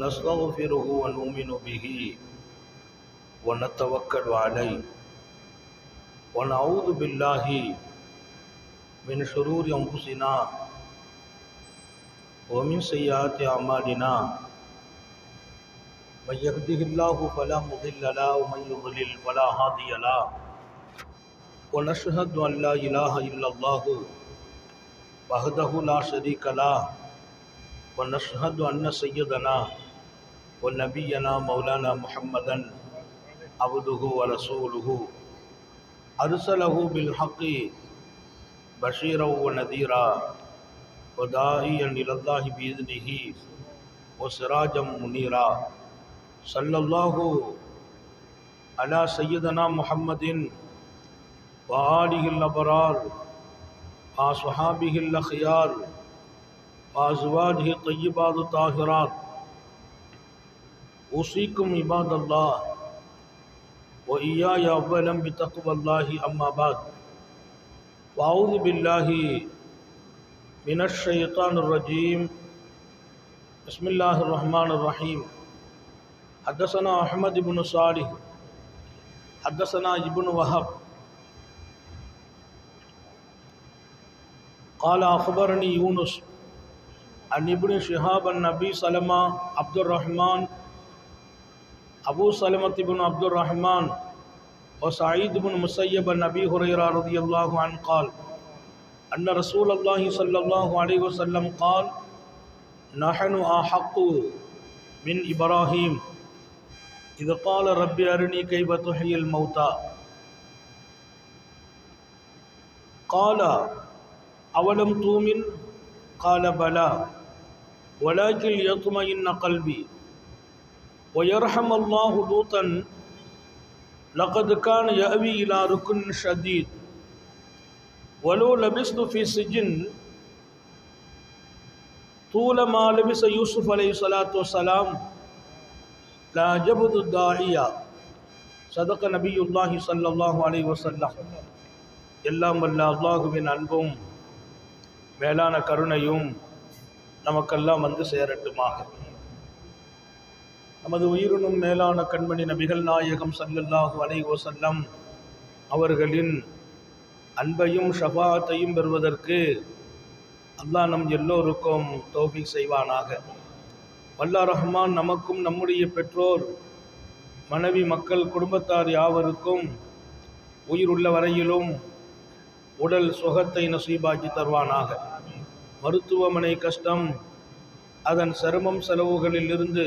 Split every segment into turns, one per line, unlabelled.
ونستغفره ونؤمن به ونتوكل عليه ونعوذ بالله من شرور أنفسنا ومن سيئات أعمالنا من يهده الله فلا مضل له ومن يضلل فلا هادي له ونشهد أن لا إله إلا الله وحده لا شريك له ونشهد أن سيدنا و مولانا محمدن عبده و أرسله بالحق بشيرا ونذيرا وداعيا إلى الله بإذنه وسراجا و صلى الله صلی اللہ سیدنا محمد وآله الأبرار وآصحابہ الأخيار وأزواجه الطيبات الطاهرات. أوصيكم عباد الله وإياي أولا بتقوى الله أما بعد. وأعوذ بالله من الشيطان الرجيم. بسم الله الرحمن الرحيم. حدثنا أحمد بن صالح حدثنا ابن وهب. قال أخبرني يونس عن ابن شهاب النبي سلمة عبد الرحمن أبو سلمة بن عبد الرحمن وسعيد بن مسيب النبي هريرة رضي الله عنه قال أن رسول الله صلى الله عليه وسلم قال نحن أحق من إبراهيم. إذ قال رب أرني كيف تحيي الموتى. قال أولم تؤمن؟ قال بلى. ولكن ليطمئن قلبي. ويرحم الله لوطا لقد كان يأوي إلى ركن شديد ولو لبست في سجن طول ما لبس يوسف عليه الصلاة والسلام لا جبد الداعية صدق نبي الله صلى الله عليه وسلم எல்லாம் வல்ல அல்லாஹுவின் அன்பும் மேலான கருணையும் நமக்கெல்லாம் வந்து சேரட்டுமாக நமது உயிரினும் மேலான கண்மணி நபிகள் நாயகம் சல்லல்லாஹு அலைஹி வஸல்லம் அவர்களின் அன்பையும் ஷபாத்தையும் பெறுவதற்கு அல்லாஹ் நம் எல்லோருக்கும் தௌஃபீக் செய்வானாக. வல்லா ரஹ்மான் நமக்கும் நம்முடைய பெற்றோர் மனைவி மக்கள் குடும்பத்தார் யாவருக்கும் உயிருள்ள வரையிலும் உடல் சுகத்தை நசீபாக்கி தருவானாக. மருத்துவமனை கஷ்டம் அதன் சிரமம் செலவுகளில் இருந்து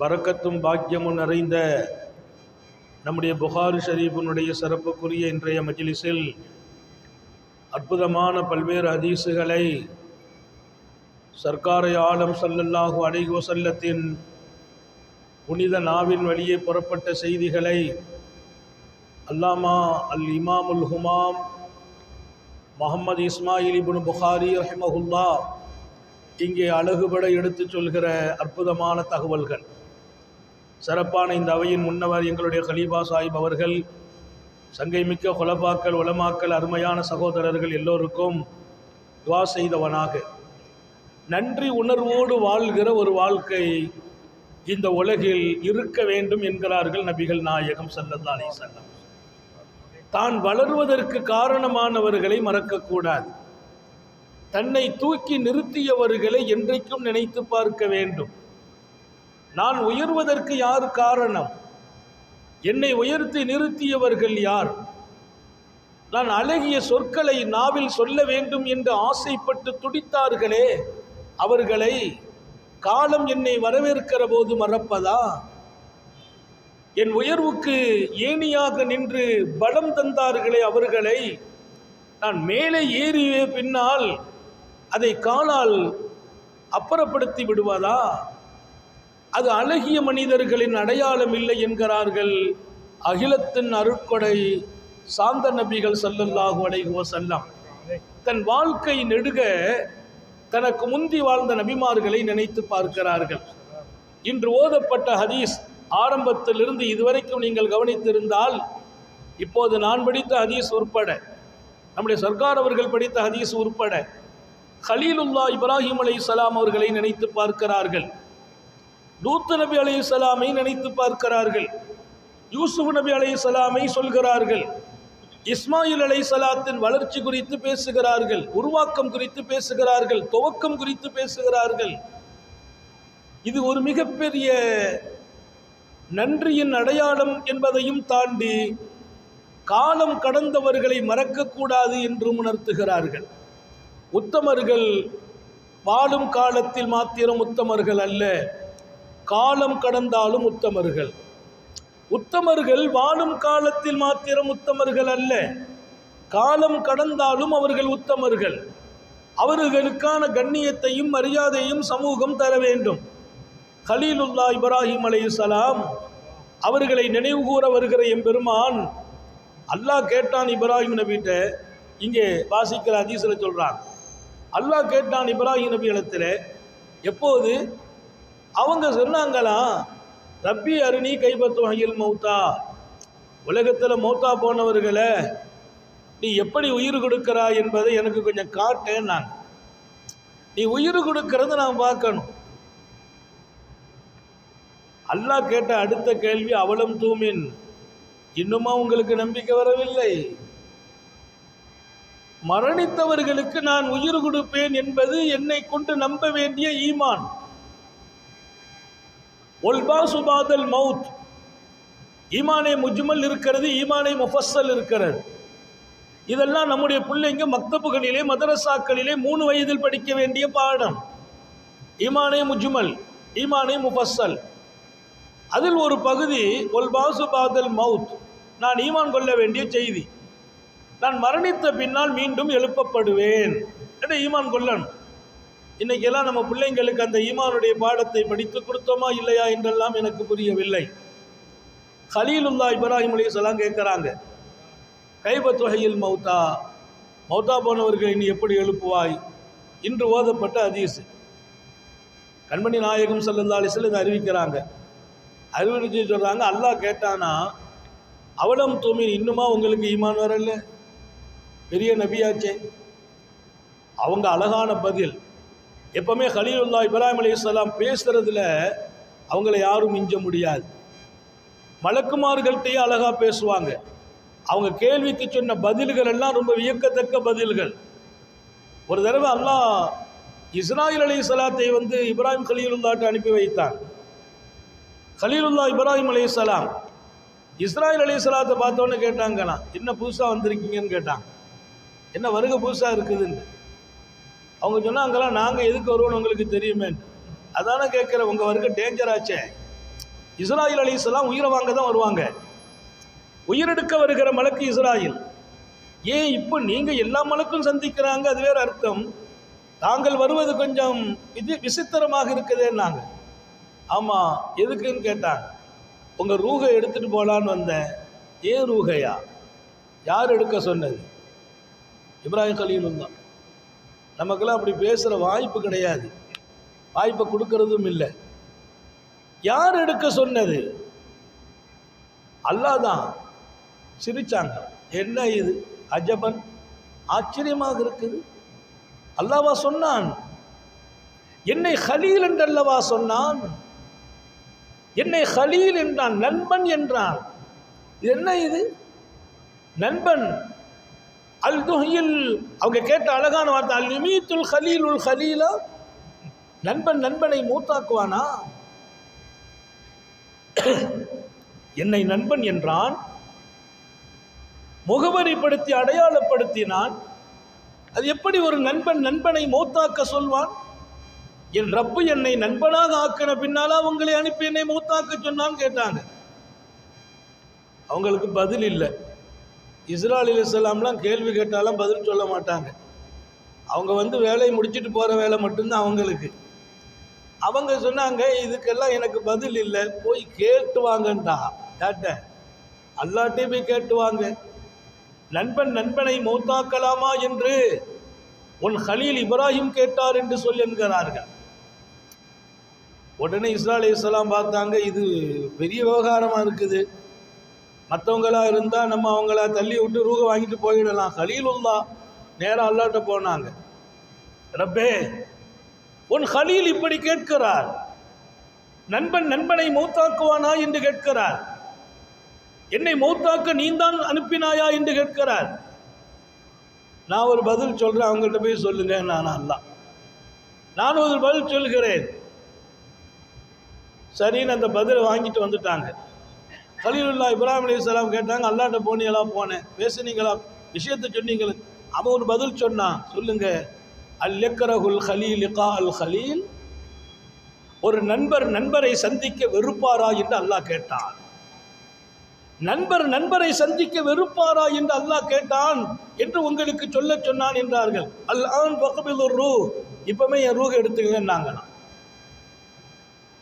வரக்கத்தும் பாக்கியமும் நிறைந்த நம்முடைய புகாரி ஷரீஃபினுடைய சிறப்புக்குரிய இன்றைய மஜிலிஸில் அற்புதமான பல்வேறு ஹதீஸுகளை சர்க்காரை ஆலம் சல்லல்லாஹு அலைஹி செல்லத்தின் புனித நாவின் வழியே புறப்பட்ட செய்திகளை அல்லாமா அல் இமாமுல் ஹுமாம் முகமது இஸ்மாயில் இப்னு புகாரி ரஹிமஹுல்லா இங்கே அழகுபட எடுத்துச் சொல்கிற அற்புதமான தகவல்கள். சிறப்பான இந்த அவையின் முன்னவர் எங்களுடைய ஹலீபா சாஹிப் அவர்கள் சங்கைமிக்க குலபாக்கள் உலமாக்கள் அருமையான சகோதரர்கள் எல்லோருக்கும் துவா செய்தவனாக. நன்றி உணர்வோடு வாழ்கிற ஒரு வாழ்க்கை இந்த உலகில் இருக்க வேண்டும் என்கிறார்கள் நபிகள் நாயகம் சல்லல்லா அலைஹி தான் வளருவதற்கு காரணமானவர்களை மறக்கக்கூடாது. தன்னை தூக்கி நிறுத்தியவர்களை என்றைக்கும் நினைத்து பார்க்க வேண்டும். நான் உயர்வதற்கு யார் காரணம்? என்னை உயர்த்தி நிறுத்தியவர்கள் யார்? நான் அழகிய சொற்களை நாவில் சொல்ல வேண்டும் என்று ஆசைப்பட்டு துடித்தார்களே அவர்களை காலம் என்னை வரவேற்கிற போது மறப்பதா? என் உயர்வுக்கு ஏணியாக நின்று பலம் தந்தார்களே அவர்களை. நான் மேலே ஏறிய பின்னால் அதை காலால் அப்புறப்படுத்தி விடுவதா? அது அழகிய மனிதர்களின் அடையாளம் இல்லை என்கிறார்கள். அகிலத்தின் அருட்கொடை சாந்த நபிகள் ஸல்லல்லாஹு அடைகுவ வஸல்லம். தன் வாழ்க்கை நெடுக தனக்கு முந்தி வாழ்ந்த நபிமார்களை நினைத்து பார்க்கிறார்கள். இன்று ஓதப்பட்ட ஹதீஸ் ஆரம்பத்திலிருந்து இதுவரைக்கும் நீங்கள் கவனித்திருந்தால் இப்போது நான் படித்த ஹதீஸ் உட்பட நம்முடைய சர்க்கார் அவர்கள் படித்த ஹதீஸ் உட்பட ஹலீலுல்லா இப்ராஹிம் அலைஹிஸ்ஸலாம் அவர்களை நினைத்து பார்க்கிறார்கள். லூத்து நபி அலைஹிஸ்ஸலாமை நினைத்து பார்க்கிறார்கள். யூசுப் நபி அலைஹிஸ்ஸலாமை சொல்கிறார்கள் இஸ்மாயில் அலை சலாத்தின் வளர்ச்சி குறித்து பேசுகிறார்கள் உருவாக்கம் குறித்து பேசுகிறார்கள் துவக்கம் குறித்து பேசுகிறார்கள். இது ஒரு மிகப்பெரிய நன்றியின் அடையாளம் என்பதையும் தாண்டி காலம் கடந்தவர்களை மறக்கக்கூடாது என்றும் உணர்த்துகிறார்கள். உத்தமர்கள் வாழும் காலத்தில் மாத்திரம் உத்தமர்கள் அல்ல காலம் கடந்தாலும் உத்தமர்கள். உத்தமர்கள் வாழும் காலத்தில் மாத்திரம் உத்தமர்கள் அல்ல. காலம் கடந்தாலும் அவர்கள் உத்தமர்கள். அவர்களுக்கான கண்ணியத்தையும் மரியாதையும் சமூகம் தர வேண்டும். ஹலீலுல்லா இப்ராஹிம் அலையுசலாம் அவர்களை நினைவு கூற வருகிற எம்பெருமான் அல்லாஹ் கேட்டான் இப்ராஹிம் நபிகிட்ட இங்கே வாசிக்கிற அதிசல சொல்கிறான் அல்லாஹ் கேட்டான் இப்ராஹிம் நபி இடத்துல எப்போது? அவங்க சொன்னாங்களாம் ரப்பி அருணி கைபத்து வகையில் மௌத்தா. உலகத்தில் மௌத்தா போனவர்களை நீ எப்படி உயிர் கொடுக்கிறாய் என்பதை எனக்கு கொஞ்சம் காட்டேன் நான் நீ உயிர் கொடுக்கறது நான் பார்க்கணும். அல்லாஹ் கேட்ட அடுத்த கேள்வி அவளம் தூமின். இன்னுமா உங்களுக்கு நம்பிக்கை வரவில்லை? மரணித்தவர்களுக்கு நான் உயிர் கொடுப்பேன் என்பது என்னை கொண்டு நம்ப வேண்டிய ஈமான். ஒல்பா சுபாதல் மவுத். ஈமானே முஜ்மல் இருக்கிறது ஈமானே முஃபஸ்ஸல் இருக்கிறது. இதெல்லாம் நம்முடைய பிள்ளைங்க மக்தப்புகளிலே மதரசாக்களிலே மூணு வயதில் படிக்க வேண்டிய பாடம். ஈமானே முஜ்மல் ஈமானே முஃபஸ்ஸல். அதில் ஒரு பகுதி ஒல்பாசு பாதல் மவுத். நான் ஈமான் கொள்ள வேண்டிய செய்தி. நான் மரணித்த பின்னால் மீண்டும் எழுப்பப்படுவேன். என்று ஈமான் கொள்ளணும்? இன்னைக்கெல்லாம் நம்ம பிள்ளைங்களுக்கு அந்த ஈமானுடைய பாடத்தை படித்து கொடுத்தோமா இல்லையா என்றெல்லாம் எனக்கு புரியவில்லை. ஹலீலுல்லா இப்ராஹிம் அலைஹிஸ்ஸலாம் கேட்குறாங்க கைபத் வகையில் மௌத்தா? மௌத்தா போனவர்களை நீ எப்படி எழுப்புவாய்? இன்று ஓதப்பட்ட ஹதீஸ். கண்மணி நாயகம் ஸல்லல்லாஹு அலைஹி இதை அறிவிக்கிறாங்க. அறிவிச்சு சொல்கிறாங்க அல்லாஹ் கேட்டானா அவலம் தூமி இன்னுமா உங்களுக்கு ஈமான் வரல? பெரிய நபியாச்சே. அவங்க அழகான பதில். எப்பவுமே ஹலீலுல்லா இப்ராஹிம் அலி இஸ்லாம் பேசுகிறதுல அவங்கள யாரும் மிஞ்ச முடியாது. மலக்குமார்கள்ட்டையே அழகாக பேசுவாங்க. அவங்க கேள்விக்கு சொன்ன பதில்கள் எல்லாம் ரொம்ப வியக்கத்தக்க பதில்கள். ஒரு தடவை அல்லாஹ் இஸ்ராயில் அலி சலாத்தை வந்து இப்ராஹிம் கலீலுல்லாட்டு அனுப்பி வைத்தான். ஹலீலுல்லா இப்ராஹிம் அலைஹிஸ்ஸலாம் இஸ்ராயில் அலி சலாத்தை பார்த்தோன்னு கேட்டாங்கண்ணா என்ன புதுசாக வந்திருக்கீங்கன்னு? கேட்டான் என்ன வருகை புதுசாக இருக்குதுன்னு. அவங்க சொன்னால் அங்கெல்லாம் நாங்கள் எதுக்கு வருவோம்னு உங்களுக்கு தெரியுமே. அதானே கேட்குற உங்கள் வருகை டேஞ்சர் ஆச்சே. இஸ்ராயில் அலிஸ்லாம் உயிரை வாங்க தான் வருவாங்க. உயிரெடுக்க வருகிற மலக்கு இஸ்ராயில். ஏன் இப்போ நீங்கள் எல்லா மலக்கும் சந்திக்கிறாங்க? அது வேறு அர்த்தம். தாங்கள் வருவது கொஞ்சம் இது விசித்திரமாக இருக்குதேன்னாங்க. ஆமாம் எதுக்குன்னு கேட்டாங்க. உங்கள் ரூகை எடுத்துகிட்டு போகலான்னு வந்தேன். ஏன் ரூகையா? யார் எடுக்க சொன்னது? இப்ராஹிம் கலீலும் தான் நமக்கெல்லாம் அப்படி பேசுகிற வாய்ப்பு கிடையாது. வாய்ப்பை கொடுக்கறதும் இல்லை. யார் எடுக்க சொன்னது? அல்லாஹ் தான். சிரிச்சாங்க. என்ன இது? அஜபன் ஆச்சரியமாக இருக்குது. அல்லாவா சொன்னான். என்னை ஹலீல் என்றல்லவா சொன்னான்? என்னை ஹலீல் என்றான். நண்பன் என்றான். இது என்ன இது? நண்பன். அல் துஹியில் அவங்க கேட்ட அழகான வார்த்தை அல் யுமீத்துல் உல் ஹலீலா நண்பன் நண்பனை மூத்தாக்குவானா? என்னை நண்பன் என்றான் முகவரிப்படுத்தி அடையாளப்படுத்தினான் அது எப்படி ஒரு நண்பன் நண்பனை மௌத்தாக்க சொல்வான்? என் ரப்பு என்னை நண்பனாக ஆக்கின பின்னால அவங்களை அனுப்பி என்னை மௌத்தாக்க சொன்னான்னு கேட்டாங்க. அவங்களுக்கு பதில் இல்லை. இஸ்ரால் இஸ்லாம்லாம் கேள்வி கேட்டாலும் பதில் சொல்ல மாட்டாங்க. அவங்க வந்து வேலையை முடிச்சிட்டு போகிற வேலை மட்டும்தான் அவங்களுக்கு. அவங்க சொன்னாங்க இதுக்கெல்லாம் எனக்கு பதில் இல்லை. போய் கேட்டு வாங்கண்டா யார்கிட்ட அல்லாட்டே போய் கேட்டு வாங்க. நண்பன் நண்பனை மௌத்தாக்கலாமா என்று உன் ஹலீல் இப்ராஹிம் கேட்டார் என்று சொல் என்கிறார்கள். உடனே இஸ்ரா அலைஹிஸ்ஸலாம் பார்த்தாங்க இது பெரிய விவகாரமாக இருக்குது. மற்றவங்களாக இருந்தால் நம்ம அவங்கள தள்ளி விட்டு ரூக வாங்கிட்டு போயிடலாம். ஹலீலுல்லா நேராக அல்லாட்ட போனாங்க. ரப்பே உன் ஹலீல் இப்படி கேட்கிறார். நண்பன் நண்பனை மௌத்தாக்குவானா? என்று கேட்கிறார். என்னை மௌத்தாக்க நீந்தான் அனுப்பினாயா? என்று கேட்கிறார். நான் ஒரு பதில் சொல்கிறேன் அவங்கள்ட்ட போய் சொல்லுங்க நான் அல்லா நான் ஒரு பதில் சொல்கிறேன். சரின்னு அந்த பதிலை வாங்கிட்டு வந்துட்டாங்க. கலீலுல்லா இப்ராஹிம் அலைஹிஸ்ஸலாம் கேட்டாங்க அல்லாட்ட போனீங்களா போனேன். பேசுனீங்களா? விஷயத்தை சொன்னீங்களே. அவன் ஒரு பதில் சொன்னான். சொல்லுங்க. அல் லெக்கரகுல் ஹலீல் இகா அல் ஹலீல். ஒரு நண்பர் நண்பரை சந்திக்க வெறுப்பாரா என்று அல்லாஹ் கேட்டான். நண்பர் நண்பரை சந்திக்க வெறுப்பாரா என்று அல்லாஹ் கேட்டான் என்று உங்களுக்கு சொல்ல சொன்னான் என்றார்கள். அல் ஆன் பக்கபில் ரூ இப்பவுமே என் ரூக எடுத்துக்கங்கன்னாங்க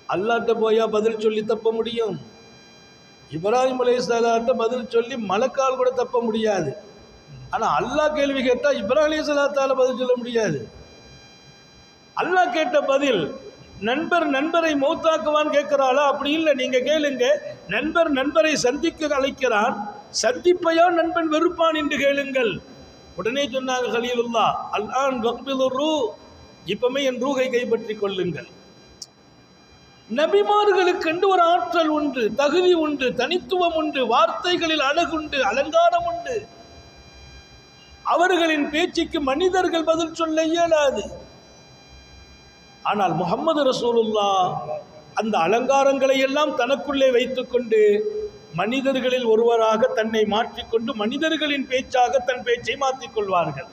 அல்லாட்ட போயா பதில் சொல்லி தப்ப முடியும்? இப்ராஹிம் அலைஹிஸ்ஸலாட்ட பதில் சொல்லி மலக்கால் கூட தப்ப முடியாது. ஆனால் அல்லாஹ் கேள்வி கேட்டால் இப்ராஹிம் அலைஹிஸ்ஸலாத்தால பதில் சொல்ல முடியாது. அல்லாஹ் கேட்ட பதில் நண்பர் நண்பரை மௌத்தாக்குவான் கேட்கிறாளா? அப்படி இல்லை நீங்கள் கேளுங்க. நண்பர் நண்பரை சந்திக்க அழைக்கிறான். சந்திப்பையோ நண்பன் வெறுப்பான் என்று கேளுங்கள். உடனே சொன்னாங்க ஹலீலுல்லா அல்லான் ரூ. இப்பமே என் ரூகை கைப்பற்றிக் கொள்ளுங்கள். நபிமார்களுக்கென்று ஒரு ஆற்றல் உண்டு தகுதி உண்டு தனித்துவம் உண்டு வார்த்தைகளில் அழகுண்டு அலங்காரம் உண்டு. அவர்களின் பேச்சுக்கு மனிதர்கள் பதில் சொல்ல இயலாது. ஆனால் முகமது ரசூலுல்லா அந்த அலங்காரங்களை எல்லாம் தனக்குள்ளே வைத்துக்கொண்டு மனிதர்களில் ஒருவராக தன்னை மாற்றிக்கொண்டு மனிதர்களின் பேச்சாக தன் பேச்சை மாற்றிக் கொள்வார்கள்.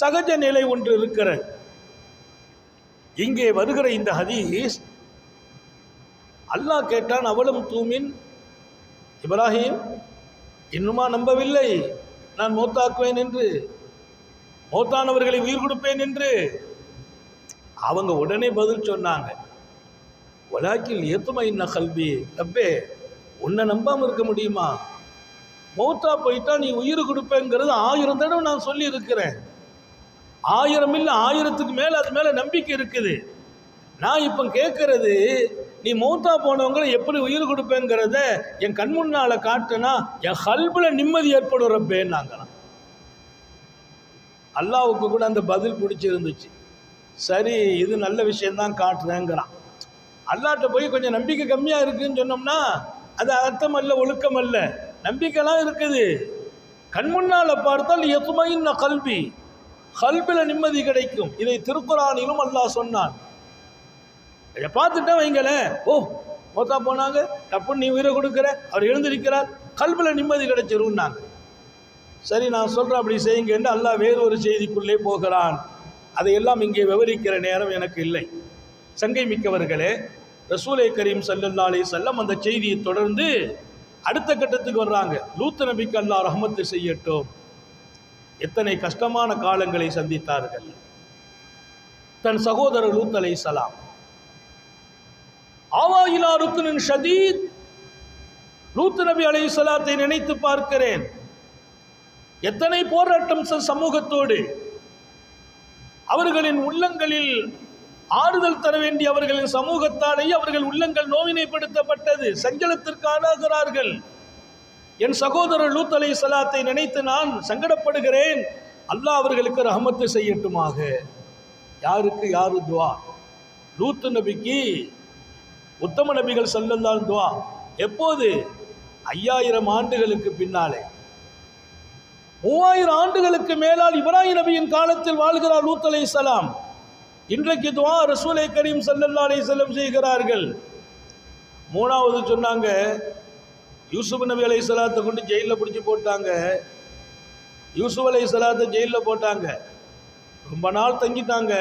சகஜ நிலை ஒன்று இருக்கிறது. இங்கே வருகிற இந்த ஹதீஸ் அல்லாஹ் கேட்டான் அவளும் தூமின்? இப்ராஹிம் இன்னுமா நம்பவில்லை. நான் மூத்தாக்குவேன் என்று. மூத்தானவர்களை உயிர் கொடுப்பேன் என்று. அவங்க உடனே பதில் சொன்னாங்க வலாக்கில் ஏத்துமை என்ன கல்வி. ரப்பே உன்னை நம்பாமல் இருக்க முடியுமா? மௌத்தா போயிட்டா நீ உயிர் கொடுப்பேங்கிறது ஆயிரம் தடவை நான் சொல்லி இருக்கிறேன் ஆயிரம் இல்லை ஆயிரத்துக்கு மேலே அது மேலே நம்பிக்கை இருக்குது. நான் இப்போ கேட்குறது நீ மௌத்தா போனவங்களை எப்படி உயிர் கொடுப்பேங்கிறத என் கண் முன்னால் காட்டுனா என் ஹல்பில் நிம்மதி ஏற்படும் ரப்பேன்னாங்களாம் அல்லாவுக்கு கூட அந்த பதில் பிடிச்சிருந்துச்சு. சரி இது நல்ல விஷயந்தான் காட்டுறேங்கிறான். அல்லாட்ட போய் கொஞ்சம் நம்பிக்கை கம்மியாக இருக்குன்னு சொன்னோம்னா அது அர்த்தம் அல்ல ஒழுக்கம் அல்ல. நம்பிக்கைலாம் இருக்குது. கண் முன்னால் பார்த்தால் எதுமையின் கல்வி. கல்வியில் நிம்மதி கிடைக்கும். இதை திருக்குறானிலும் அல்லாஹ் சொன்னான். இதை பார்த்துட்டா வைங்களேன். ஓ மொத்தா போனாங்க. டப்புன்னு நீ உயிரை கொடுக்குற. அவர் எழுந்திருக்கிறார். கல்வியில் நிம்மதி கிடைச்சிருந்தாங்க சரி நான் சொல்கிறேன் அப்படி செய்யுங்கன்னு அல்லாஹ் வேறு ஒரு செய்திக்குள்ளே போகிறான். அதையெல்லாம் இங்கே விவரிக்கிற நேரம் எனக்கு இல்லை. சங்கை மிக்கவர்களே ரசூலை கரீம் சல்லல்லா செல்லம் அந்த செய்தியை தொடர்ந்து அடுத்த கட்டத்துக்கு வர்றாங்க. லூத்த நபிக்கு அல்லா ரஹமத்து செய்யட்டும். எத்தனை கஷ்டமான காலங்களை சந்தித்தார்கள். தன் சகோதரர் லூத் அலை சலாம் ஆவாயிலா ருக்குனின் ஷதீத். லூத்து நபி அலை சலாத்தை நினைத்து பார்க்கிறேன். எத்தனை போராட்டம் சமூகத்தோடு. அவர்களின் உள்ளங்களில் ஆறுதல் தர வேண்டிய அவர்களின் சமூகத்தாலேயே அவர்கள் உள்ளங்கள் நோவினைப்படுத்தப்பட்டது. சஞ்சலத்திற்கு ஆளாகிறார்கள். என் சகோதரர் லூத் அலை சலாத்தை நினைத்து நான் சங்கடப்படுகிறேன். அல்லாஹ் அவர்களுக்கு ரஹமத்து செய்யட்டுமாக. யாருக்கு யாரு துவா? லூத்து நபிக்கு உத்தம நபிகள் சொல்லலாம் துவா. எப்போது? ஐயாயிரம் ஆண்டுகளுக்கு பின்னாலே. மூவாயிரம் ஆண்டுகளுக்கு மேலால் இப்ராஹிம் நபியின் காலத்தில் வாழ்கிறார் லூத் அலை சலாம் இன்றைக்கு துவா ரசூலை கரீம் சல்லல்லா அலை செல்லம் செய்கிறார்கள். மூணாவது சொன்னாங்க யூசுப் நபி அலை சலாத்தை கொண்டு ஜெயிலில் பிடிச்சி போட்டாங்க. யூசுப் அலை சலாத்தை ஜெயிலில் போட்டாங்க. ரொம்ப நாள் தங்கிட்டாங்க.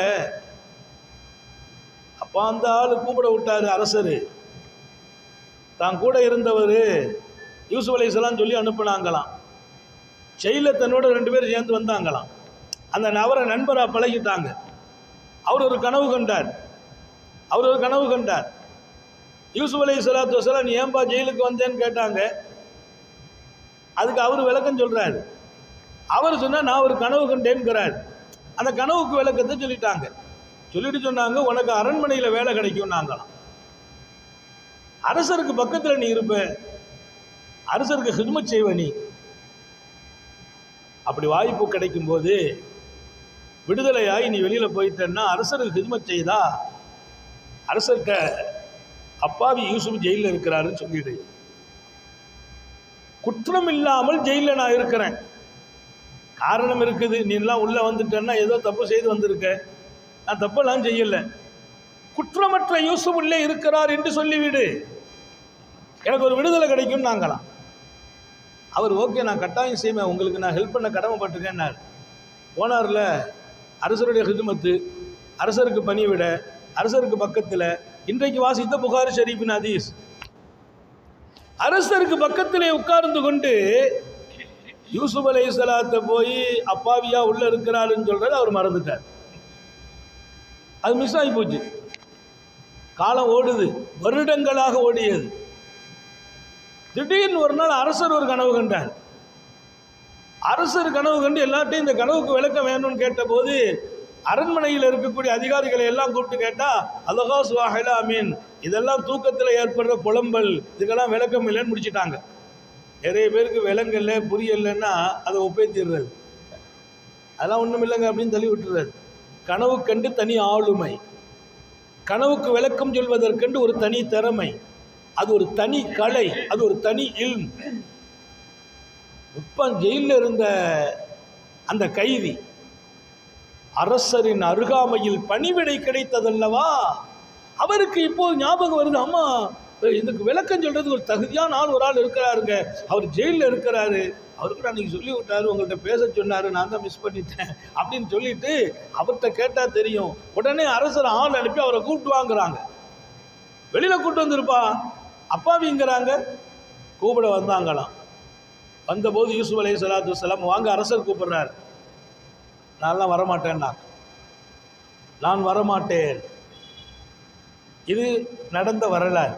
அந்த ஆள் கூப்பிட விட்டார் அரசர். தான் கூட இருந்தவர் யூசுப் அலை சொல்லி அனுப்புனாங்களாம். செயலில் தன்னோட ரெண்டு பேரும் சேர்ந்து வந்தாங்களாம். அந்த நபரை நண்பராக பழகிட்டாங்க. அவர் ஒரு கனவு கண்டார். அவர் ஒரு கனவு கண்டார். யூசுப் அலி சலாத்து வசலாம் நீ ஏன்பா ஜெயிலுக்கு வந்தேன்னு கேட்டாங்க? அதுக்கு அவர் விளக்கம் சொல்கிறாரு அவர் சொன்னால் நான் ஒரு கனவு கண்டேன்கிறார். அந்த கனவுக்கு விளக்கத்தை சொல்லிட்டாங்க. சொல்லிட்டு சொன்னாங்க உனக்கு அரண்மனையில் வேலை கிடைக்கும் நாங்களாம். அரசருக்கு பக்கத்தில் நீ இருப்ப. அரசருக்கு ஹிதுமத் செய்வ நீ. அப்படி வாய்ப்பு கிடைக்கும் போது விடுதலையாகி நீ வெளியில் போயிட்டேன்னா அரசருக்கு ஹிதுமத் செய்தா? அரசர்கிட்ட அப்பாவி யூசுப் ஜெயிலில் இருக்கிறாருன்னு சொல்லிடு. குற்றம் இல்லாமல் ஜெயிலில் நான் இருக்கிறேன். காரணம் இருக்குது. நீ எல்லாம் உள்ளே வந்துட்டேன்னா ஏதோ தப்பு செய்து வந்திருக்க. நான் தப்பெல்லாம் செய்யலை. குற்றமற்ற யூசுப் உள்ளே இருக்கிறார் என்று சொல்லிவிடு. எனக்கு ஒரு விடுதலை கிடைக்கும் நாங்களாம். அவர் ஓகே நான் கட்டாயம் செய்வேன். உங்களுக்கு நான் ஹெல்ப் பண்ண கடமைப்பட்டிருக்கேன்னார் போனார்ல அரசருடைய ஹிதுமத்து அரசருக்கு பணிவிட அரசருக்கு பக்கத்தில் இன்றைக்கு வாசித்த புகார் ஷரீஃபின் அதீஸ் அரசருக்கு பக்கத்திலே உட்கார்ந்து கொண்டு யூசுப் அலை சலாத்தை போய் அப்பாவியா உள்ள இருக்கிறாருன்னு சொல்றது அவர் மறந்துட்டார். அது மிஸ் ஆகி போச்சு. காலம் ஓடுது. வருடங்களாக ஓடியது. திடீர்னு ஒரு நாள் அரசர் ஒரு கனவு கண்டார். அரசர் கனவு கண்டு எல்லார்ட்டையும் இந்த கனவுக்கு விளக்கம் வேணும்னு கேட்டபோது அரண்மனையில் இருக்கக்கூடிய அதிகாரிகளை எல்லாம் கூப்பிட்டு கேட்டால் அலகா சுவாஹலா மீன் இதெல்லாம் தூக்கத்தில் ஏற்படுற புலம்பல். இதுக்கெல்லாம் விளக்கம் இல்லைன்னு முடிச்சிட்டாங்க. நிறைய பேருக்கு விளங்கல்ல புரியலைன்னா அதை ஒப்பேத்திடுறது. அதெல்லாம் ஒன்றும் இல்லைங்க அப்படின்னு தள்ளி விட்டுறது. கனவு கண்டு தனி ஆளுமை. கனவுக்கு விளக்கம் சொல்வதற்கென்று ஒரு தனி திறமை. அது ஒரு தனி கலை அது ஒரு தனி இல்ம். இப்போ ஜெயிலில் இருந்த அந்த கைதி அரசரின் அருகாமையில் பணிவிடை கிடைத்ததல்லவா? அவருக்கு இப்போ ஞாபகம் வருது அம்மா இதுக்கு விளக்கம் சொல்றதுக்கு ஒரு தகுதியான ஆள் ஒரு ஆள் இருக்கிறாருங்க. அவர் ஜெயிலில் இருக்கிறாரு. அவருக்கு அன்னைக்கு சொல்லி விட்டார் உங்கள்கிட்ட பேச சொன்னார் நான் தான் மிஸ் பண்ணிட்டேன் அப்படின்னு சொல்லிட்டு அவர்கிட்ட கேட்டால் தெரியும். உடனே அரசர் ஆள் அனுப்பி அவரை கூப்பிட்டு வாங்குறாங்க. வெளியில் கூப்பிட்டு வந்திருப்பா. அப்பாவிங்கிறாங்க. கூப்பிட வந்தாங்களாம். வந்தபோது யூசுப் அலை சலாத்து வலாம் வாங்க அரசர் கூப்பிடுறாரு. நான்லாம் வரமாட்டேன்னா. நான் வரமாட்டேன். இது நடந்த வரலாறு.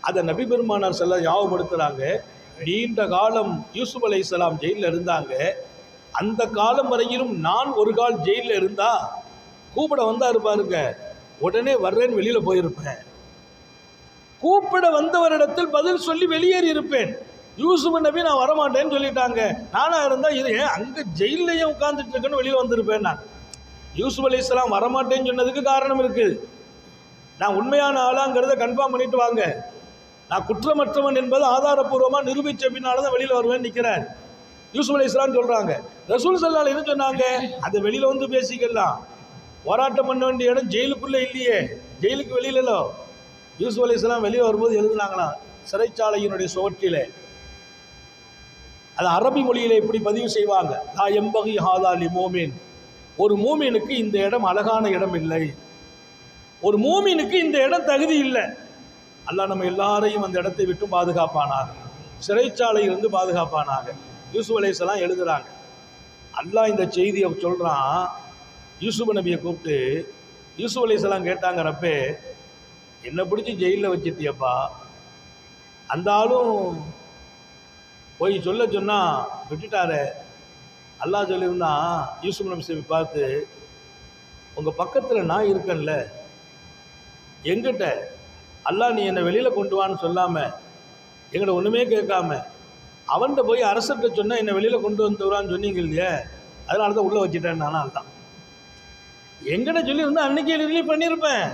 அதை நபி பெருமானார் செல்ல ஞாபகப்படுத்துகிறாங்க நீண்ட காலம் யூசுப் அலை இஸ்லாம் ஜெயிலில் இருந்தாங்க. அந்த காலம் வரையிலும் நான் ஒரு கால் ஜெயிலில் இருந்தா கூப்பிட வந்தாரு பாருங்க. உடனே வர்றேன்னு வெளியில் போயிருப்பேன். கூப்பிட வந்தவரிடத்தில் பதில் சொல்லி வெளியேறி இருப்பேன். யூசுப் நபி நான் வரமாட்டேன்னு சொல்லிட்டாங்க. நானாக இருந்தால் இது ஏன் அங்கே ஜெயிலையே உட்காந்துட்டு இருக்கேன்னு வெளியில் வந்திருப்பேன் நான். யூசுப் அலி இஸ்லாம் வரமாட்டேன்னு சொன்னதுக்கு காரணம் இருக்குது நான் உண்மையான ஆளாங்கிறத கன்ஃபார்ம் பண்ணிட்டு வாங்க. நான் குற்றமற்றவன் என்பது ஆதாரப்பூர்வமாக நிரூபித்த பின்னால் தான் வெளியில் வருவேன் நிற்கிறார் யூசுப் அலி இஸ்லாம் சொல்கிறாங்க ரசூல் சல்லால் என்ன சொன்னாங்க அதை வெளியில் வந்து பேசிக்கலாம். போராட்டம் பண்ண வேண்டிய இடம் ஜெயிலுக்குள்ளே இல்லையே. ஜெயிலுக்கு வெளியிலோ யூசுப் அலி இஸ்லாம் வெளியே வரும்போது எழுதுனாங்களாம் சிறைச்சாலையினுடைய சுவற்றிலே. அது அரபி மொழியில் இப்படி பதிவு செய்வாங்க. லா எம்பகி ஹாதாலி மோமீன். ஒரு மூமீனுக்கு இந்த இடம் அழகான இடம் இல்லை. ஒரு மூமீனுக்கு இந்த இடம் தகுதி இல்லை. அல்லாஹ் நம்ம எல்லாரையும் அந்த இடத்தை விட்டு பாதுகாப்பானாக. சிறைச்சாலையிலிருந்து பாதுகாப்பானாக. யூசுப் அலேசலாம் எழுதுகிறாங்க அல்லாஹ் இந்த செய்தியை சொல்கிறான் யூசுப் நபியை கூப்பிட்டு யூசுப் அலைசலாம் கேட்டாங்க ரப்பே என்னை பிடிச்சி ஜெயிலில் வச்சிட்டியப்பா. அந்த ஆளும் போய் சொல்ல சொன்னால் விட்டுட்டாரு. அல்லாஹ் சொல்லியிருந்தான் யூசுப் நபி பார்த்து உங்கள் பக்கத்தில் நான் இருக்கேன்ல. எங்கிட்ட அல்லா நீ என்னை வெளியில் கொண்டு வான்னு சொல்லாமல் எங்கள்ட ஒன்றுமே கேட்காம அவன்கிட்ட போய் அரசர்கிட்ட சொன்னால் என்னை வெளியில் கொண்டு வந்துடுவான்னு சொன்னீங்க இல்லையே? அதனால தான் உள்ளே வச்சுட்டேன் நானும் தான் எங்கிட்ட சொல்லியிருந்தா அன்றைக்கே ரிலீவ் பண்ணியிருப்பேன்.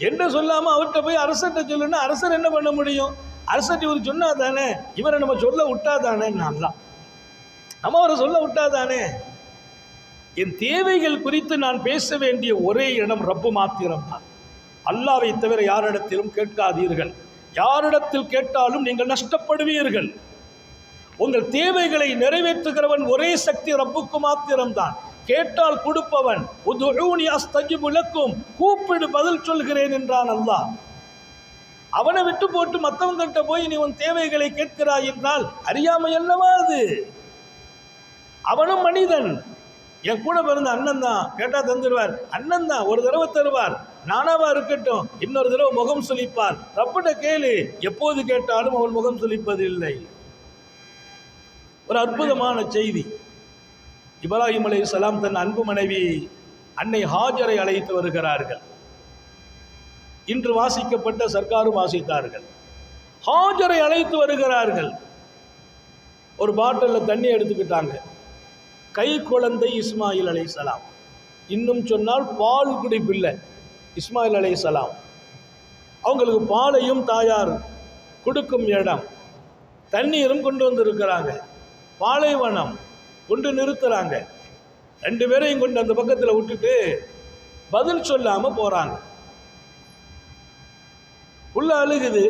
என்ன சொல்லாமல் அவர்கிட்ட போய் அரசர்கிட்ட சொல்லுன்னா அரசர் என்ன பண்ண முடியும்? அரசர்கிட்ட இவர் சொன்னா தானே இவரை நம்ம சொல்ல விட்டா தானே நான்லாம் நம்ம அவரை சொல்ல விட்டா தானே என் தேவைகள் குறித்து நான் பேச வேண்டிய ஒரே இடம் ரப்பு மாத்திரம் தான் அல்லாவை தவிர யாரிடத்திலும் கேட்காதீர்கள். யாரிடத்தில் கேட்டாலும் நீங்கள் நஷ்டப்படுவீர்கள். உங்கள் தேவைகளை நிறைவேற்றுகிறவன் ஒரே சக்தி ரப்புக்கு மாத்திரம்தான். கேட்டால் கொடுப்பவன் உதுஊனி கூப்பிடு பதில் சொல்கிறேன் என்றான் அல்லாஹ். அவனை விட்டு போட்டு மற்றவங்கள்ட்ட போய் நீ உன் தேவைகளை கேட்கிறாய் என்றால் அறியாமை என்னவா அது? அவனும் மனிதன். என் கூட பிறந்த அண்ணன் தான். கேட்டா தந்துடுவார் அண்ணன் தான். ஒரு தடவை தருவார். நானாவா இருக்கட்டும். இன்னொரு தடவை முகம் சுழிப்பார் ரப்பிட்ட கேளு. எப்போது கேட்டாலும் அவள் முகம் சுழிப்பதில்லை ஒரு அற்புதமான செய்தி. இப்ராஹிம் சலாம் தன் அன்பு மனைவி அன்னை ஹாஜரை அழைத்து வருகிறார்கள். இன்று வாசிக்கப்பட்ட சர்க்காரும் வாசித்தார்கள். ஹாஜரை அழைத்து வருகிறார்கள். ஒரு பாட்டிலில் தண்ணி எடுத்துக்கிட்டாங்க. கை குழந்தை இஸ்மாயில் அலைஹிஸ்ஸலாம் இன்னும் சொன்னால் பால் குடிப்பில்லை. இஸ்மாயில் அலைஹிஸ்ஸலாம் அவங்களுக்கு பாலையும் தாயார் கொடுக்கும் இடம். தண்ணீரும் கொண்டு வந்திருக்கிறாங்க. பாலைவனம் கொண்டு நிறுத்துறாங்க. ரெண்டு பேரையும் கொண்டு அந்த பக்கத்தில் விட்டுட்டு பதில் சொல்லாமல் போறாங்க. உள்ள அழுகுது.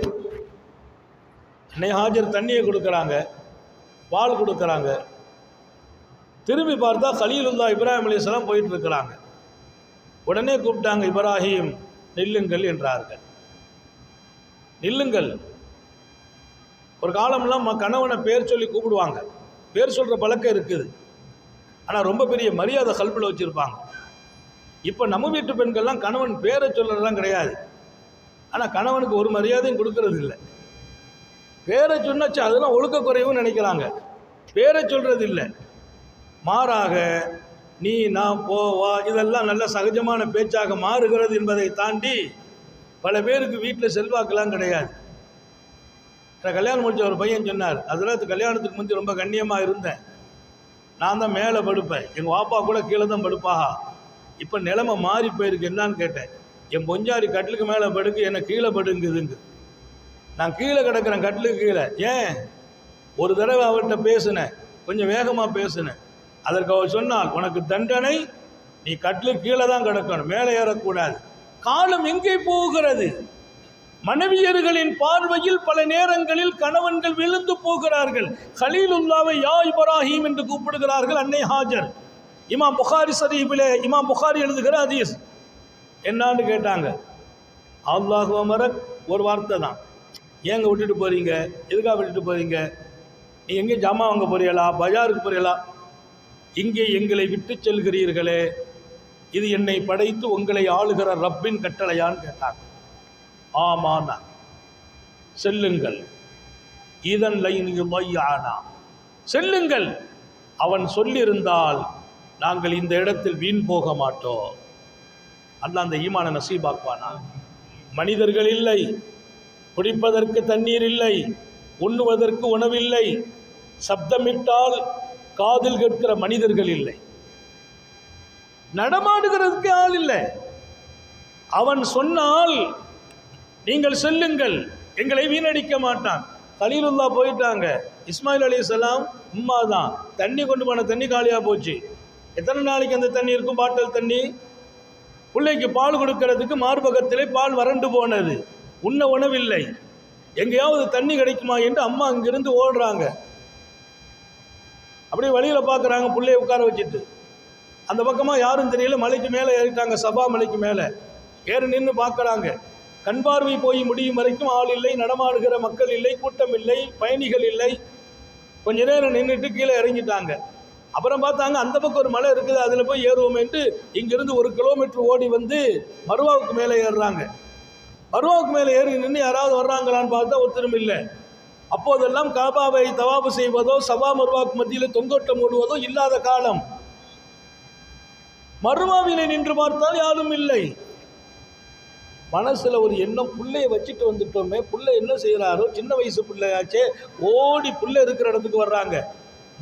அன்னை ஹாஜர் தண்ணியை கொடுக்குறாங்க. பால் கொடுக்குறாங்க. திரும்பி பார்த்தா கலீலுல்லா இப்ராஹிம் அலிஸ்லாம் போயிட்டு இருக்கிறாங்க. உடனே கூப்பிட்டாங்க இப்ராஹிம் நில்லுங்கள் என்றார்கள். நில்லுங்கள். ஒரு காலம்லாம் ம- கணவனை பேர் சொல்லி கூப்பிடுவாங்க. பேர் சொல்கிற பழக்கம் இருக்குது. ஆனால் ரொம்ப பெரிய மரியாதை கல்பில் வச்சுருப்பாங்க. இப்போ நம்ம வீட்டு பெண்கள்லாம் கணவன் பேரை சொல்கிறதெல்லாம் கிடையாது. ஆனால் கணவனுக்கு ஒரு மரியாதையும் கொடுக்கறது இல்லை. பேரை சொன்னாச்சு அதெல்லாம் ஒழுக்க குறைவுன்னு நினைக்கிறாங்க. பேரை சொல்கிறது இல்லை. மாறாக நீ நான் போ வா இதெல்லாம் நல்ல சகஜமான பேச்சாக மாறுகிறது என்பதை தாண்டி பல பேருக்கு வீட்டில் செல்வாக்கெல்லாம் கிடையாது. எனக்கு கல்யாணம் முடிச்ச ஒரு பையன் சொன்னார் அதில் கல்யாணத்துக்கு முந்தி ரொம்ப கண்ணியமாக இருந்தேன். நான் தான் மேலே படுப்பேன். எங்கள் வாப்பா கூட கீழே தான் படுப்பாகா. இப்போ நிலைமை மாறி போயிருக்கு என்னான்னு கேட்டேன். என் பொஞ்சாரி கட்டிலுக்கு மேலே படுக்கு என்னை கீழே படுங்குதுங்க. நான் கீழே கிடக்கிறேன் கட்டிலுக்கு கீழே. ஏன்? ஒரு தடவை அவர்கிட்ட பேசினேன். கொஞ்சம் வேகமாக பேசினேன். அதற்கு அவர் சொன்னால் உனக்கு தண்டனை நீ கட்டில் கீழே தான் கிடக்கணும் மேலே ஏறக்கூடாது. காலம் எங்கே போகிறது? மனைவியர்களின் பார்வையில் பல நேரங்களில் கணவன்கள் விழுந்து போகிறார்கள். கலீலுல்லாவை யா இப்ராஹிம் என்று கூப்பிடுகிறார்கள் அன்னை ஹாஜர். இமாம் புகாரி சரீபிலே இமாம் புகாரி எழுதுகிற அதீஸ் என்னான்னு கேட்டாங்க. அல்லாஹு அமரக் ஒரு வார்த்தை தான். ஏங்க விட்டுட்டு போறீங்க? எதுக்காக விட்டுட்டு போறீங்க? நீ எங்கே ஜாமான் வாங்க போறீங்களா? பஜாருக்கு போறீங்களா? இங்கே எங்களை விட்டு செல்கிறீர்களே. இது என்னை படைத்து உங்களை ஆளுகிற ரப்பின் கட்டளையான்னு கேட்டாங்க. ஆமாண்ணா செல்லுங்கள். இதன் லைனா செல்லுங்கள். அவன் சொல்லியிருந்தால் நாங்கள் இந்த இடத்தில் வீண் போக மாட்டோம். அல்ல அந்த ஈமான நசீபாக்குவானா. மனிதர்கள் இல்லை. குடிப்பதற்கு தண்ணீர் இல்லை. உண்ணுவதற்கு உணவில்லை சப்தமிட்டால் காதில் கேட்கிற மனிதர்கள் இல்லை. நடமாடுகிறதுக்கு ஆள் இல்லை. அவன் சொன்னால் நீங்கள் செல்லுங்கள். எங்களை வீணடிக்க மாட்டான். கலீலுல்லா போயிட்டாங்க. இஸ்மாயில் அலைஹிஸ்ஸலாம் உம்மா தான் தண்ணி கொண்டு போன தண்ணி காலியாக போச்சு. எத்தனை நாளைக்கு அந்த தண்ணி இருக்கும்? பாட்டில் தண்ணி. பிள்ளைக்கு பால் கொடுக்கறதுக்கு மார்பகத்திலே பால் வறண்டு போனது. உண்ண உணவில்லை. எங்கேயாவது தண்ணி கிடைக்குமா என்று அம்மா அங்கிருந்து ஓடுறாங்க. அப்படியே வழியில் பார்க்குறாங்க பிள்ளைய உட்கார வச்சுட்டு. அந்த பக்கமாக யாரும் தெரியல மலைக்கு மேலே ஏறிட்டாங்க சபா மலைக்கு மேலே. ஏறி நின்று பார்க்குறாங்க கண் பார்வை போய் முடியும் வரைக்கும் ஆள் இல்லை நடமாடுகிற மக்கள் இல்லை கூட்டம் இல்லை பயணிகள் இல்லை. கொஞ்ச நேரம் நின்றுட்டு கீழே இறங்கிட்டாங்க. அப்புறம் பார்த்தாங்க அந்த பக்கம் ஒரு மலை இருக்குது அதில் போய் ஏறுவோமேன்ட்டு இங்கிருந்து ஒரு கிலோமீட்டர் ஓடி வந்து மருவாவுக்கு மேலே ஏறுறாங்க. மருவாவுக்கு மேலே ஏறி நின்று யாராவது வர்றாங்களான்னு பார்த்தா ஒருத்தரும் இல்லை. அப்போதெல்லாம் காபாவை தவாபு செய்வதோ சபா மருவாக்கு மத்தியில் தொங்கோட்டம் ஓடுவதோ இல்லாத காலம். மருவாவிலே நின்று பார்த்தால் யாரும் இல்லை. மனசில் ஒரு எண்ணம் புள்ளைய வச்சுட்டு வந்துட்டோமே பிள்ளை என்ன செய்கிறாரோ சின்ன வயசு பிள்ளையாச்சே ஓடி புள்ளை இருக்கிற இடத்துக்கு வர்றாங்க.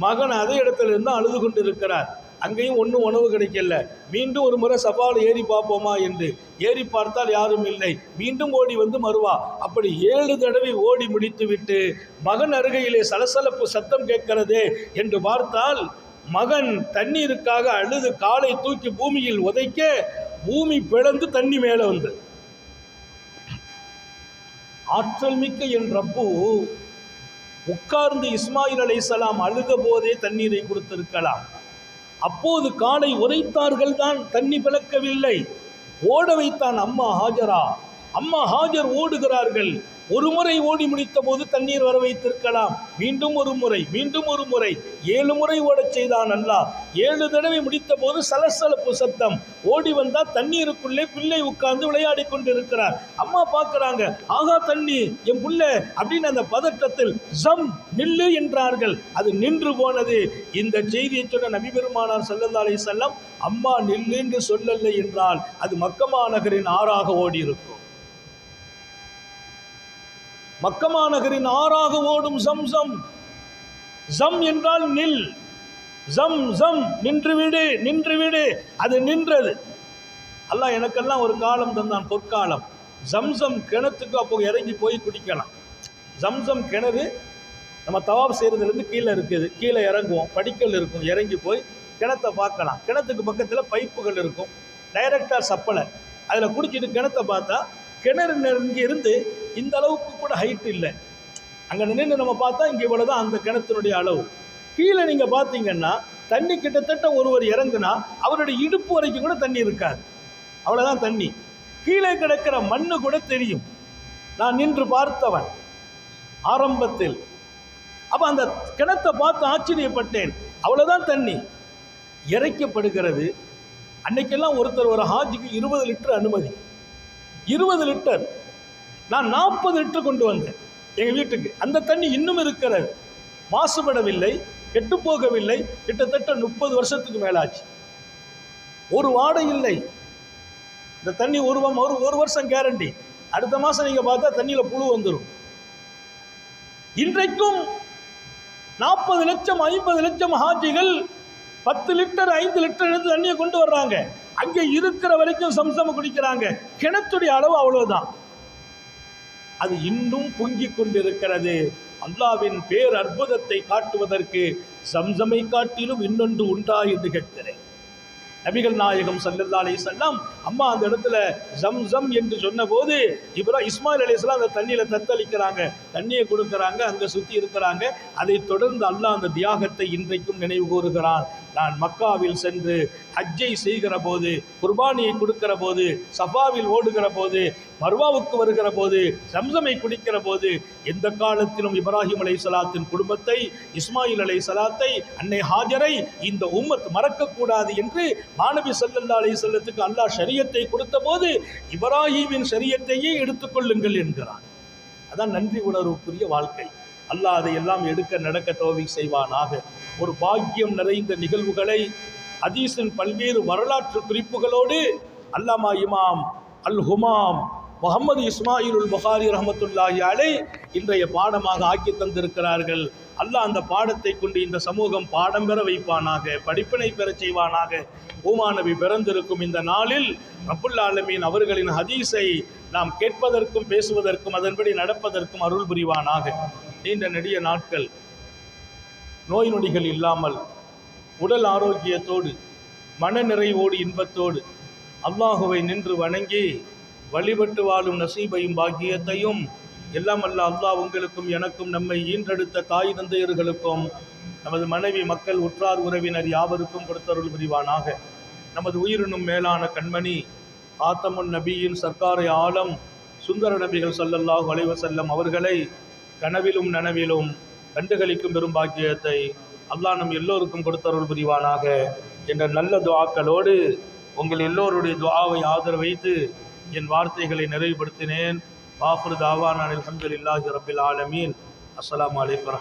மகன் அதே இடத்துல இருந்து அழுது கொண்டு இருக்கிறார் அங்கேயும் ஒன்றும் உணவு கிடைக்கல. மீண்டும் ஒரு முறை சபாவில் ஏறி பார்ப்போமா என்று. ஏறி பார்த்தால் யாரும் இல்லை. மீண்டும் ஓடி வந்து மறுவா. அப்படி ஏழு தடவை ஓடி முடித்துவிட்டு மகன் அருகையிலே சலசலப்பு சத்தம் கேட்கிறதே என்று பார்த்தால் மகன் தண்ணீருக்காக அழுது காலை தூக்கி பூமியில் உதைக்க பூமி பிளந்து தண்ணி மேலே வந்து ஆற்றல் மிக்க என் ரப்பு உட்கார்ந்து இஸ்மாயில் அலைஹிஸ்ஸலாம் அழுத போதே தண்ணீரை கொடுத்திருக்கலாம். அப்போது காலை உதைத்தார்கள் தான் தண்ணி பிளக்கவில்லை. ஓட வைத்தான் அம்மா ஹாஜரா. அம்மா ஹாஜர் ஓடுகிறார்கள். ஒரு முறை ஓடி முடித்த போது தண்ணீர் வர வைத்திருக்கலாம். மீண்டும் ஒரு முறை மீண்டும் ஒரு முறை. ஏழு முறை ஓடச் செய்தான் அல்லாஹ். ஏழு தடவை முடித்த போது சலசலப்பு சத்தம். ஓடி வந்தால் தண்ணீருக்குள்ளே பிள்ளை உட்கார்ந்து விளையாடி கொண்டு இருக்கிறார் அம்மா பார்க்குறாங்க ஆகா தண்ணி என் புள்ள அப்படின்னு அந்த பதட்டத்தில் ஜம் நில்லு என்றார்கள். அது நின்று போனது. இந்த செய்தியை சொன்ன நபிபெருமானார் பெருமானார் ஸல்லல்லாஹு அம்மா நில்லு என்று சொல்லலை என்றால் அது மக்கமா நகரின் ஆறாக ஓடி இருக்கும் மக்கமா நகரின் ஆறாக ஓடும் ஜம் ஜம். ஜம் என்றால் நில். ஜம் ஜம் நின்று விடு நின்று விடு. அது நின்றது. அல்லாஹ் எனக்கெல்லாம் ஒரு காலம் தந்தான் பொற்காலம். ஜம்சம் கிணத்துக்கு அப்போ இறங்கி போய் குடிக்கலாம். ஜம்சம் கிணறு நம்ம தவாப் செய்கிறதுலேருந்து கீழே இருக்குது. கீழே இறங்குவோம் படிக்கல் இருக்கும் இறங்கி போய் கிணத்தை பார்க்கலாம். கிணத்துக்கு பக்கத்தில் பைப்புகள் இருக்கும். டைரக்டாக சப்பலை. அதில் குடிச்சிட்டு கிணத்தை பார்த்தா கிணறு நெருங்கி இருந்து இந்த அளவுக்கு கூட ஹைட் இல்லை. அங்கே நின்று நம்ம பார்த்தா இங்கே இவ்வளோ தான் அந்த கிணத்தினுடைய அளவு. கீழே நீங்கள் பார்த்தீங்கன்னா தண்ணி கிட்டத்தட்ட ஒருவர் இறங்குனா அவருடைய இடுப்பு வரைக்கும் கூட தண்ணி இருக்காது. அவ்வளோதான் தண்ணி. கீழே கிடக்கிற மண்ணு கூட தெரியும். நான் நின்று பார்த்தவன் ஆரம்பத்தில். அப்போ அந்த கிணத்தை பார்த்து ஆச்சரியப்பட்டேன். அவ்வளோதான் தண்ணி. இறைக்கப்படுகிறது. அன்னைக்கெல்லாம் ஒருத்தர் ஒரு ஹாஜிக்கு இருபது லிட்டர் அனுமதி. இருபது லிட்டர். நான் நாற்பது லிட்டர் கொண்டு வந்தேன். எங்கள் வீட்டுக்கு. அந்த தண்ணி இன்னும் இருக்கிறது. மாசுபடவில்லை கெட்டு போகவில்லை. கிட்டத்தட்ட முப்பது வருஷத்துக்கு மேலாச்சு. ஒரு வாடை இல்லை. இந்த தண்ணி ஒரு ஒரு ஒரு வருஷம் கேரண்டி அடுத்த மாதம் நீங்கள் பார்த்தா தண்ணியில் புழு வந்துடும் இன்றைக்கும் நாற்பது லட்சம் ஐம்பது லட்சம் ஹாஜிகள் பத்து லிட்டர் ஐந்து லிட்டர் எடுத்து தண்ணியை கொண்டு வர்றாங்க. அங்கே இருக்கிற வரைக்கும் சம்சம குடிக்கிறாங்க. கிணத்துடைய அளவு அவ்வளவுதான். அது இன்னும் பொங்கிக் கொண்டிருக்கிறது. அல்லாவின் பேர் அற்புதத்தை காட்டுவதற்கு சம்சமை காட்டிலும் இன்னொன்று உண்டா என்று கேட்கிறேன். நபிகள் நாயகம் சல்லல்லா அலி சொல்லாம் அம்மா அந்த இடத்துல ஜம் ஜம் என்று சொன்னபோது இப்ரா இஸ்மாயில் அலைஹிஸ்ஸலாம் அந்த தண்ணியில் தத்தளிக்கிறாங்க தண்ணியை கொடுக்குறாங்க அங்கே சுற்றி இருக்கிறாங்க. அதை தொடர்ந்து அல்லாஹ் அந்த தியாகத்தை இன்றைக்கும் நினைவு கூறுகிறான். நான் மக்காவில் சென்று ஹஜ்ஜை செய்கிற போது குர்பானியை கொடுக்கிற போது சஃபாவில் ஓடுகிற போது மர்வாவுக்கு வருகிற போது சம்சமை குடிக்கிற போது எந்த காலத்திலும் இப்ராஹிம் அலை சலாத்தின் குடும்பத்தை இஸ்மாயில் அலை சலாத்தை அன்னை ஹாஜரை இந்த உம்மத் மறக்கக்கூடாது என்று மாணவி சல்லல்லா அலை செல்லத்துக்கு அல்லாஹ் சரியத்தை கொடுத்த போது இப்ராஹிமின் சரியத்தையே எடுத்துக்கொள்ளுங்கள் என்கிறான். அதான் நன்றி உணர்வுக்குரிய வாழ்க்கை. அல்லாஹ் அதை எல்லாம் எடுக்க நடக்க தோவி செய்வானாக. ஒரு பாக்கியம் நிறைந்த நிகழ்வுகளை ஹதீஸின் பல்வேறு வரலாற்று குறிப்புகளோடு அல்லாமா இமாம் அல் ஹுமாம் முகமது இஸ்மாயிலுல் புகாரி ரஹமத்துல்லாஹி அலை இன்றைய பாடமாக ஆக்கி தந்திருக்கிறார்கள். அல்லாஹ் அந்த பாடத்தை கொண்டு இந்த சமூகம் பாடம் பெற வைப்பானாக படிப்பினை பெறச் செய்வானாக. பூமானவி பிறந்திருக்கும் இந்த நாளில் ரப்புல் ஆலமீன் அவர்களின் ஹதீஸை நாம் கேட்பதற்கும் பேசுவதற்கும் அதன்படி நடப்பதற்கும் அருள் புரிவானாக. நீண்ட நெடிய நாட்கள் நோய் நொடிகள் இல்லாமல் உடல் ஆரோக்கியத்தோடு மன நிறைவோடு இன்பத்தோடு அல்லாஹுவை நின்று வணங்கி வழிபட்டு வாழும் நசீபையும் பாக்கியத்தையும் எல்லாம் அல்ல அல்லாஹ் உங்களுக்கும் எனக்கும் நம்மை ஈன்றெடுத்த தாய் தந்தையர்களுக்கும் நமது மனைவி மக்கள் உற்றார் உறவினர் யாவருக்கும் கொடுத்தருள் புரிவானாக. நமது உயிரினும் மேலான கண்மணி ஆத்தமுன் நபியின் சர்க்காரை ஆலம் சுந்தர நபிகள் சல்லல்லாஹ் அலைஹி செல்லம் அவர்களை கனவிலும் நனவிலும் கண்டுகளிக்கும் பெரும் பாக்கியத்தை அல்லாஹ் நம் எல்லோருக்கும் கொடுத்தருள் புரிவானாக. என்ற நல்ல துவாக்களோடு உங்கள் எல்லோருடைய துவாவை ஆதரவு வைத்து என் வார்த்தைகளை நிறைவுபடுத்தினேன். வாஃபுர் தாவான் அலமதுல்லாஹி ரபில் ஆலமீன். அஸ்லாம் அலைக்கும்